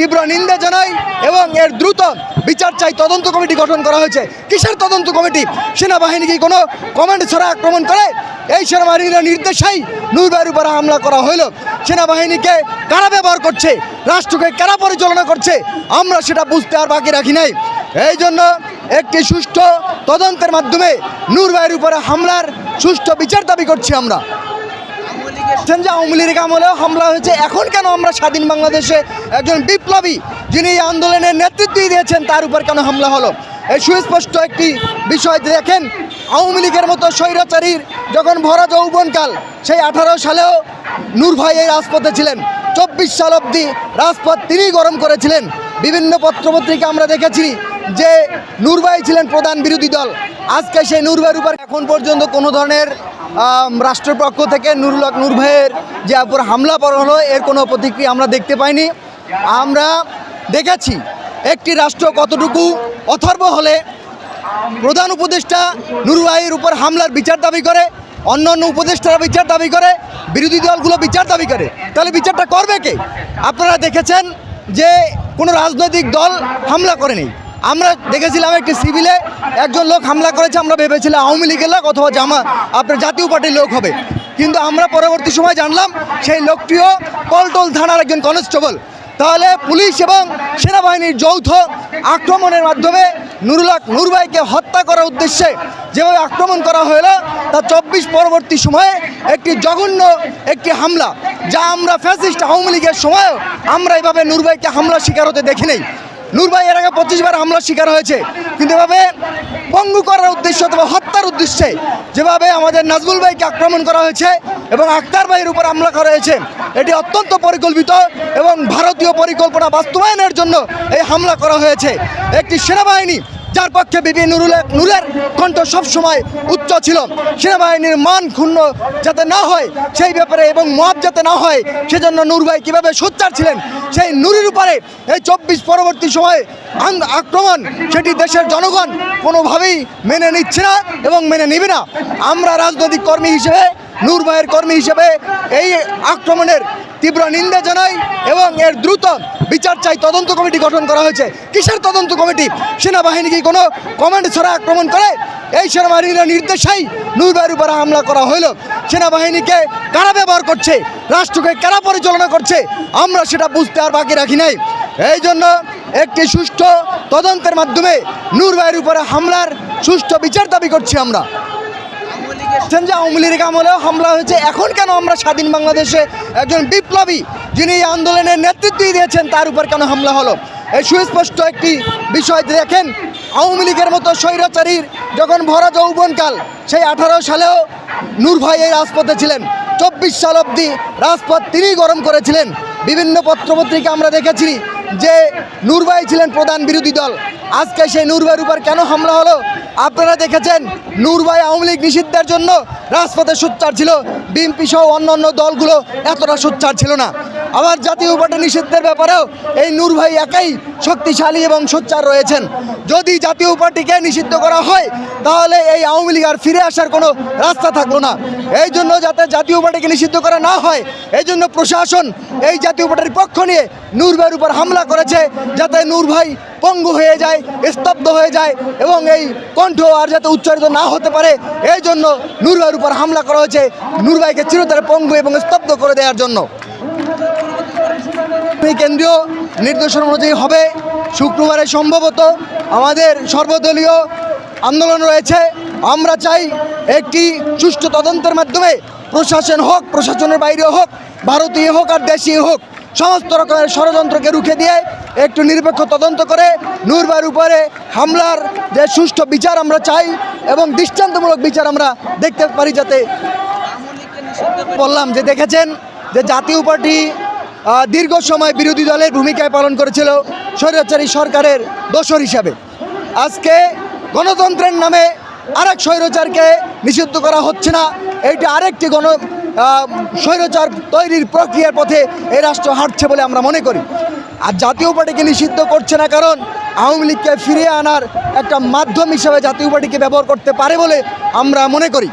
তীব্র নিন্দা জানাই এবং এর দ্রুত বিচার চাই। তদন্ত কমিটি গঠন করা হয়েছে। কিসের তদন্ত কমিটি? সেনাবাহিনী কি কোনো কমান্ড ছাড়া আক্রমণ করে? এই সেনাবাহিনীর নির্দেশেই নূরবাইয়ের উপরে হামলা করা হইল। সেনাবাহিনীকে কারা ব্যবহার করছে? রাষ্ট্রকে কারা পরিচালনা করছে? আমরা সেটা বুঝতে আর বাকি রাখি নাই। এই জন্য একটি সুষ্ঠু তদন্তের মাধ্যমে নুরবাইয়ের উপরে হামলার সুষ্ঠু বিচার দাবি করছি আমরা। যে আওয়ামী লীগ আমলেও হামলা হয়েছে। এখন কেন আমরা স্বাধীন বাংলাদেশে একজন বিপ্লবী যিনি এই আন্দোলনের নেতৃত্ব দিয়েছেন, তার উপর কেন হামলা হলো? এই সুস্পষ্ট একটি বিষয় দেখেন, আওয়ামী লীগের মতো স্বৈরাচারীর যখন ভরা যৌবনকাল, সেই আঠারো সালেও নূর ভাই এই রাজপথে ছিলেন। চব্বিশ সাল অবধি রাজপথ তিনি গরম করেছিলেন। বিভিন্ন পত্রপত্রিকা আমরা দেখেছি যে নূরভাই ছিলেন প্রধান বিরোধী দল, আজকে সেই নূরভাইয়ের উপর এখন পর্যন্ত কোনো ধরনের রাষ্ট্রপক্ষ থেকে নুরুল হক নূর ভাইয়ের যে উপর হামলা পর হলো এর কোনো প্রতিক্রিয়া আমরা দেখতে পাইনি। আমরা দেখেছি একটি রাষ্ট্র কতটুকু অথর্ব হলে প্রধান উপদেষ্টা নুরুল ভাইয়ের উপর হামলার বিচার দাবি করে, অন্য অন্য উপদেষ্টারা বিচার দাবি করে, বিরোধী দলগুলো বিচার দাবি করে। তাহলে বিচারটা করবে কে? আপনারা দেখেছেন যে কোনো রাজনৈতিক দল হামলা করেনি। আমরা দেখেছিলাম একটি সিভিলে একজন লোক হামলা করেছে, আমরা ভেবেছিলাম আওয়ামী লীগের লোক অথবা জামা আপনার জাতীয় পার্টির লোক হবে। কিন্তু আমরা পরবর্তী সময় জানলাম সেই লোকটিও কলটল থানার একজন কনস্টেবল। তাহলে পুলিশ এবং সেনাবাহিনীর যৌথ আক্রমণের মাধ্যমে নুরুলাক নুরভাইকে হত্যা করার উদ্দেশ্যে যেভাবে আক্রমণ করা হলো, তা চব্বিশ পরবর্তী সময়ে একটি জঘন্য একটি হামলা, যা আমরা ফ্যাসিস্ট আওয়ামী লীগের সময়ও আমরা এভাবে নুরভাইকে হামলা শিকার হতে দেখি নাই। নূরভাই এর আগে পঁচিশ বার হামলার শিকার হয়েছে। কিন্তু এভাবে পঙ্গু করার উদ্দেশ্য অথবা হত্যার উদ্দেশ্যে যেভাবে আমাদের নাজমুল ভাইকে আক্রমণ করা হয়েছে এবং আক্তার ভাইয়ের উপর হামলা করা হয়েছে, এটি অত্যন্ত পরিকল্পিত এবং ভারতীয় পরিকল্পনা বাস্তবায়নের জন্য এই হামলা করা হয়েছে। একটি সেনাবাহিনী যার পক্ষে বিপি নুরুল নুরের কণ্ঠ সবসময় উচ্চ ছিল। সেনাবাহিনীর মান ক্ষুণ্ণ যাতে না হয়, সেই ব্যাপারে এবং মহাব যাতে না হয়, সেজন্য নূর ভাই কীভাবে সোচ্চার ছিলেন, সেই নুরের উপরে এই চব্বিশ পরবর্তী সময়ে আক্রমণ, সেটি দেশের জনগণ কোনোভাবেই মেনে নিচ্ছে না এবং মেনে নিবে না। আমরা রাজনৈতিক কর্মী হিসেবে, নূর ভাইয়ের কর্মী হিসেবে এই আক্রমণের তীব্র নিন্দা জানাই এবং এর দ্রুত বিচার চাই। তদন্ত কমিটি গঠন করা হয়েছে। কিসের তদন্ত কমিটি? সেনাবাহিনী কি কোনো কমান্ড ছাড়া আক্রমণ করে? এই সেনাবাহিনীর নির্দেশেই নূরবাইয়ের উপরে হামলা করা হইল সেনাবাহিনীকে কারা ব্যবহার করছে? রাষ্ট্রকে কারা পরিচালনা করছে? আমরা সেটা বুঝতে আর বাকি রাখি নাই। এই জন্য একটি সুষ্ঠু তদন্তের মাধ্যমে নূরবাইয়ের উপরে হামলার সুষ্ঠু বিচার দাবি করছি আমরা। বলছেন যে আওয়ামী লীগ আমলেও হামলা হয়েছে। এখন কেন আমরা স্বাধীন বাংলাদেশে একজন বিপ্লবী যিনি এই আন্দোলনের নেতৃত্ব দিয়েছেন, তার উপর কেন হামলা হলো? এই সুস্পষ্ট একটি বিষয় দেখেন, আওয়ামী লীগের মতো স্বৈরাচারীর যখন ভরা যৌবনকাল, সেই আঠারো সালেও নূর ভাই এই রাজপথে ছিলেন। চব্বিশ সাল অবধি রাজপথ তিনি গরম করেছিলেন। বিভিন্ন পত্রপত্রিকা আমরা দেখেছি যে নূরবাই ছিলেন প্রধান বিরোধী দল। আজকে সেই নূরবাইয়ের উপর কেন হামলা হলো? আপনারা দেখেছেন, নূরবাই আওয়ামী লীগ নিষিদ্ধের জন্য রাজপথে সোচ্চার ছিল। বিএনপি সহ অন্য অন্য দলগুলো এতটা সোচ্চার ছিল না। আবার জাতীয় পার্টি নিষিদ্ধের ব্যাপারেও এই নূর ভাই একাই শক্তিশালী এবং সোচ্চার রয়েছেন। যদি জাতীয় পার্টিকে নিষিদ্ধ করা হয়, তাহলে এই আওয়ামী লীগ আর ফিরে আসার কোনো রাস্তা থাকল না। এই জন্য যাতে জাতীয় পার্টিকে নিষিদ্ধ করা না হয়, এই জন্য প্রশাসন এই জাতীয় পার্টির পক্ষ নিয়ে নূর ভাইয়ের উপর হামলা করেছে, যাতে নূর ভাই পঙ্গু হয়ে যায়, স্তব্ধ হয়ে যায় এবং এই কণ্ঠ আর যাতে উচ্চারিত না হতে পারে, এই জন্য নূর ভাইয়ের উপর হামলা করা হয়েছে। নূর ভাইকে চিরতরে পঙ্গু এবং স্তব্ধ করে দেওয়ার জন্য। এই কেন্দ্রীয় নির্দেশনা অনুযায়ী হবে। শুক্রবারে সম্ভবত আমাদের সর্বদলীয় আন্দোলন রয়েছে। আমরা চাই একটি সুষ্ঠু তদন্তের মাধ্যমে প্রশাসন হোক, প্রশাসনের বাইরে হোক, ভারতীয় হোক আর দেশীয় হোক, সমস্ত রকমের ষড়যন্ত্রকে রুখে দিয়ে একটু নিরপেক্ষ তদন্ত করে নূরবার উপরে হামলার যে সুষ্ঠু বিচার আমরা চাই এবং দৃষ্টান্তমূলক বিচার আমরা দেখতে পারি যাতে বললাম যে দেখেছেন যে জাতীয় পার্টি দীর্ঘ সময় বিরোধী দলের ভূমিকায় পালন করেছিল স্বৈরাচারী সরকারের দোসর হিসাবে। আজকে গণতন্ত্রের নামে আরেক স্বৈরাচারকে নিষিদ্ধ করা হচ্ছে না। এইটা আরেকটি গণ স্বৈরাচার তৈরির প্রক্রিয়ার পথে এই রাষ্ট্র হাঁটছে বলে আমরা মনে করি। আর জাতীয় পার্টিকে নিষিদ্ধ করছে না কারণ আওয়ামী লীগকে ফিরিয়ে আনার একটা মাধ্যম হিসাবে জাতীয় পার্টিকে ব্যবহার করতে পারে বলে আমরা মনে করি।